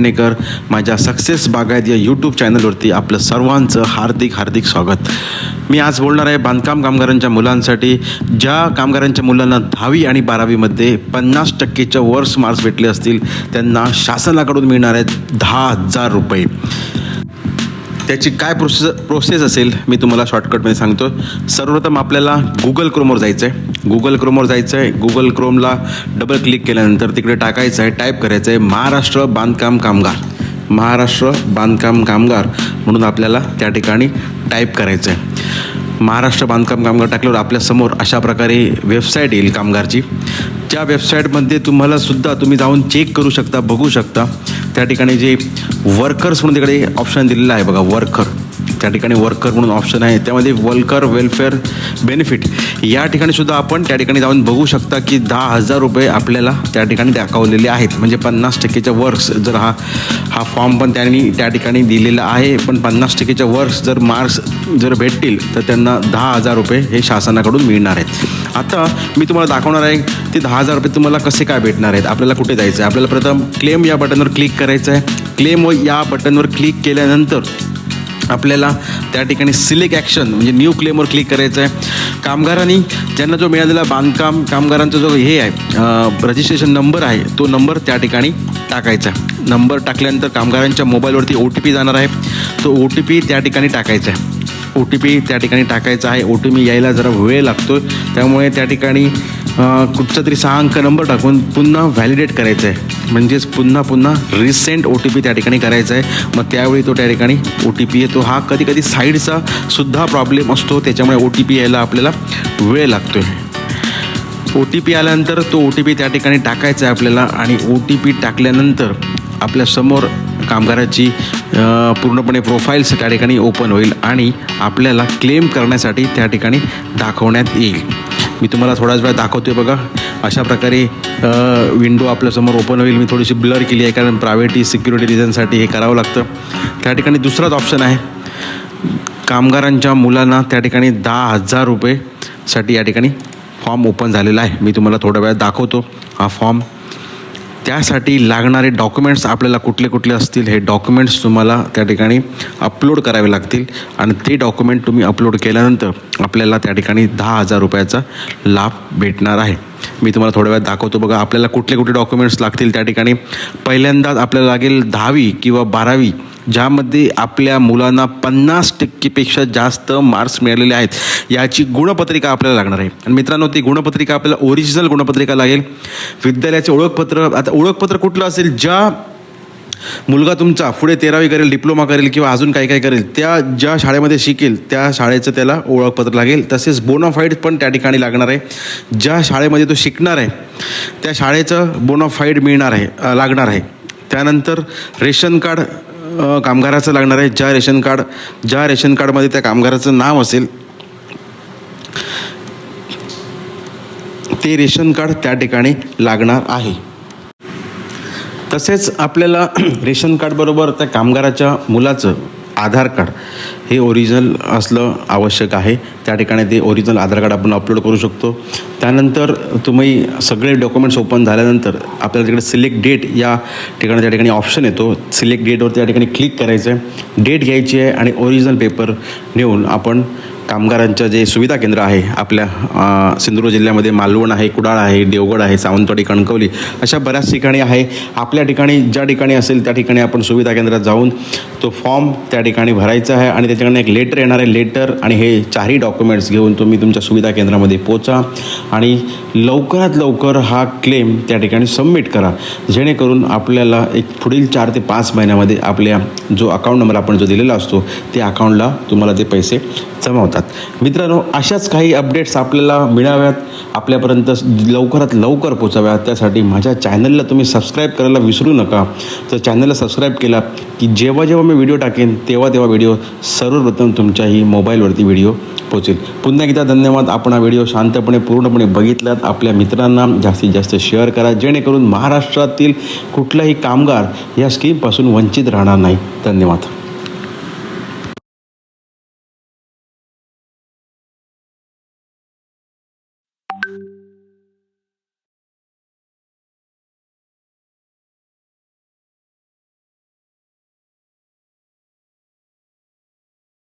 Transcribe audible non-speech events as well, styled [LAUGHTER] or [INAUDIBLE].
पेडणेकर माझ्या सक्सेस बागायत या यूट्यूब चॅनलवरती आपलं सर्वांचं हार्दिक हार्दिक स्वागत. मी आज बोलणार आहे बांधकाम कामगारांच्या मुलांसाठी ज्या कामगारांच्या मुलांना दहावी आणि बारावीमध्ये पन्नास टक्केच्या वर्स मार्क्स भेटले असतील त्यांना शासनाकडून मिळणार आहेत दहा हजार रुपये. त्याची काय प्रोसेस प्रोसेस असेल मी तुम्हाला शॉर्टकटमध्ये सांगतो सर्वप्रथम आपल्याला गुगल क्रोमवर जायचं आहे गुगल क्रोमवर जायचं आहे. गुगल क्रोमला डबल क्लिक केल्यानंतर तिकडे टाकायचं आहे. टाईप करायचं आहे महाराष्ट्र बांधकाम कामगार. महाराष्ट्र बांधकाम कामगार म्हणून आपल्याला त्या ठिकाणी टाईप करायचं आहे. महाराष्ट्र बांधकाम कामगार टाकल्यावर आपल्यासमोर अशा प्रकारे वेबसाईट येईल कामगारची. त्या वेबसाईटमध्ये तुम्हाला सुद्धा तुम्ही जाऊन चेक करू शकता बघू शकता. त्या ठिकाणी जे वर्कर्स म्हणून तिकडे ऑप्शन दिलेलं आहे बघा वर्कर त्या ठिकाणी वर्कर म्हणून ऑप्शन आहे. त्यामध्ये वर्कर वेलफेअर बेनिफिट या ठिकाणी सुद्धा आपण त्या ठिकाणी जाऊन बघू शकता की दहा हजार रुपये आपल्याला त्या ठिकाणी दाखवलेले आहेत. म्हणजे पन्नास टक्केच्या वर्क्स जर हा हा फॉर्म पण त्यांनी त्या ठिकाणी दिलेला आहे. पण पन्नास टक्केच्या वर्क्स जर मार्क्स जर भेटतील तर त्यांना दहा हजार रुपये हे शासनाकडून मिळणार आहेत. आता मी तुम्हाला दाखवणार आहे ते दहा हजार रुपये तुम्हाला कसे काय भेटणार आहेत? आपल्याला कुठे जायचं आहे आपल्याला प्रथम क्लेम या बटनवर क्लिक करायचं आहे क्लेम या बटनवर क्लिक केल्यानंतर आपल्याला त्या ठिकाणी सिलेक्ट ॲक्शन म्हणजे न्यू क्लेमवर क्लिक करायचं आहे कामगारांनी ज्यांना जो मिळालेला बांधकाम कामगारांचा जो हे आहे रजिस्ट्रेशन नंबर आहे तो नंबर त्या ठिकाणी टाकायचा. आहे नंबर टाकल्यानंतर कामगारांच्या मोबाईलवरती ओ टी पी जाणार आहे. तो ओ टी पी त्या ठिकाणी टाकायचा आहे. ओ टी पी त्या ठिकाणी टाकायचा आहे. ओ टी पी यायला जरा वेळ लागतो त्यामुळे त्या ठिकाणी कुठचा तरी सहा अंक नंबर टाकून पुन्हा व्हॅलिडेट करायचं आहे म्हणजेच पुन्हा पुन्हा रिसेंट ओ टी पी त्या ठिकाणी करायचा आहे मग त्यावेळी तो त्या ठिकाणी ओ टी पी येतो. हा कधी कधी साईडचा सुद्धा प्रॉब्लेम असतो. त्याच्यामुळे ओ टी पी यायला आपल्याला वेळ लागतो आहे ओ टी पी आल्यानंतर तो ओ टी पी त्या ठिकाणी टाकायचा आहे आपल्याला आणि ओ टी पी टाकल्यानंतर आपल्यासमोर कामगाराची पूर्णपणे प्रोफाईल्स त्या ठिकाणी ओपन होईल आणि आपल्याला क्लेम करण्यासाठी त्या ठिकाणी दाखवण्यात येईल. मी तुम्हाला थोड्याच वेळा दाखवते बघा. अशा प्रकारे विंडो आपल्यासमोर ओपन होईल. मी थोडीशी ब्लर केली आहे कारण प्रायव्हेटी सिक्युरिटी रिझनसाठी हे करावं लागतं. त्या ठिकाणी दुसराच ऑप्शन आहे. कामगारांच्या मुलांना त्या ठिकाणी दहा हजार रुपयेसाठी या ठिकाणी फॉर्म ओपन झालेला आहे. मी तुम्हाला थोड्या वेळात दाखवतो. हा फॉर्म त्यासाठी लागणारे डॉक्युमेंट्स आपल्याला कुठले कुठले असतील हे डॉक्युमेंट्स तुम्हाला त्या ठिकाणी अपलोड करावे लागतील. आणि ते डॉक्युमेंट तुम्ही अपलोड केल्यानंतर आपल्याला त्या ठिकाणी दहा हजार रुपयाचा लाभ भेटणार आहे. मी तुम्हाला थोड्या वेळात दाखवतो बघा आपल्याला कुठले कुठले डॉक्युमेंट्स लागतील त्या ठिकाणी. पहिल्यांदाच आपल्याला लागेल दहावी किंवा बारावी ज्यामध्ये आपल्या मुलांना पन्नास टक्केपेक्षा जास्त मार्क्स मिळालेले आहेत. याची गुणपत्रिका आपल्याला लागणार आहे. आणि मित्रांनो ती गुणपत्रिका आपल्याला ओरिजिनल गुणपत्रिका लागेल. विद्यालयाचे ओळखपत्र आता ओळखपत्र कुठलं असेल? ज्या मुलगा तुमचा पुढे तेरावी करेल डिप्लोमा करेल किंवा अजून काही काही करेल त्या ज्या शाळेमध्ये शिकेल त्या शाळेचं त्याला ओळखपत्र लागेल. तसेच बोनाफाईड पण त्या ठिकाणी लागणार आहे. ज्या शाळेमध्ये तो शिकणार आहे त्या शाळेचं बोनाफाईड मिळणार आहे लागणार आहे. त्यानंतर रेशन कार्ड कामगाराचं लागणार आहे. ज्या रेशन कार्ड ज्या रेशन कार्डमध्ये त्या कामगाराचं नाव असेल ते रेशन कार्ड त्या ठिकाणी लागणार आहे. तसेच आपल्याला [CLEARS THROAT] रेशन कार्डबरोबर त्या कामगाराच्या मुलाचं आधार कार्ड हे ओरिजिनल असलं आवश्यक आहे. त्या ठिकाणी ते ओरिजिनल आधार कार्ड आपण अपलोड करू शकतो. त्यानंतर तुम्ही सगळे डॉक्युमेंट्स ओपन झाल्यानंतर आपल्याला तिकडे सिलेक्ट डेट या ठिकाणी त्या ठिकाणी ऑप्शन येतो. सिलेक्ट डेटवर त्या ठिकाणी क्लिक करायचं आहे डेट घ्यायची आहे आणि ओरिजिनल पेपर नेऊन आपण कामगारांचं जे सुविधा केंद्र आहे आपल्या सिंधुदुर्ग जिल्ह्यामध्ये मालवण आहे कुडाळ आहे देवगड आहे सावंतवाडी कणकवली अशा बऱ्याच ठिकाणी आहे. आपल्या ठिकाणी ज्या ठिकाणी असेल त्या ठिकाणी आपण सुविधा केंद्रात जाऊन तो फॉर्म त्या ठिकाणी भरायचा आहे आणि त्याच्याकडनं एक लेटर येणार आहे लेटर आणि हे चारही डॉक्युमेंट्स घेऊन तुम्ही तुमच्या सुविधा केंद्रामध्ये पोचा आणि लवकरात लवकर हा क्लेम त्या ठिकाणी सबमिट करा. जेणेकरून आपल्याला एक पुढील चार ते पाच महिन्यामध्ये आपल्या जो अकाउंट नंबर आपण जो दिलेला असतो त्या अकाउंटला तुम्हाला ते पैसे जमावतात शकतात मित्रांनो अशाच काही अपडेट्स आपल्याला मिळाव्यात आपल्यापर्यंत लवकरात लवकर पोचाव्यात त्यासाठी माझ्या चॅनलला तुम्ही सबस्क्राईब करायला विसरू नका. तर चॅनलला सबस्क्राईब केला की जेव्हा जेव्हा मी व्हिडिओ टाकेन तेव्हा तेव्हा व्हिडिओ सर्वप्रथम तुमच्याही मोबाईलवरती व्हिडिओ पोचेल पुन्हा एकदा धन्यवाद. आपण हा व्हिडिओ शांतपणे पूर्णपणे बघितलात. आपल्या मित्रांना जास्तीत जास्त शेअर करा. जेणेकरून महाराष्ट्रातील कुठलाही कामगार या स्कीमपासून वंचित राहणार नाही. धन्यवाद.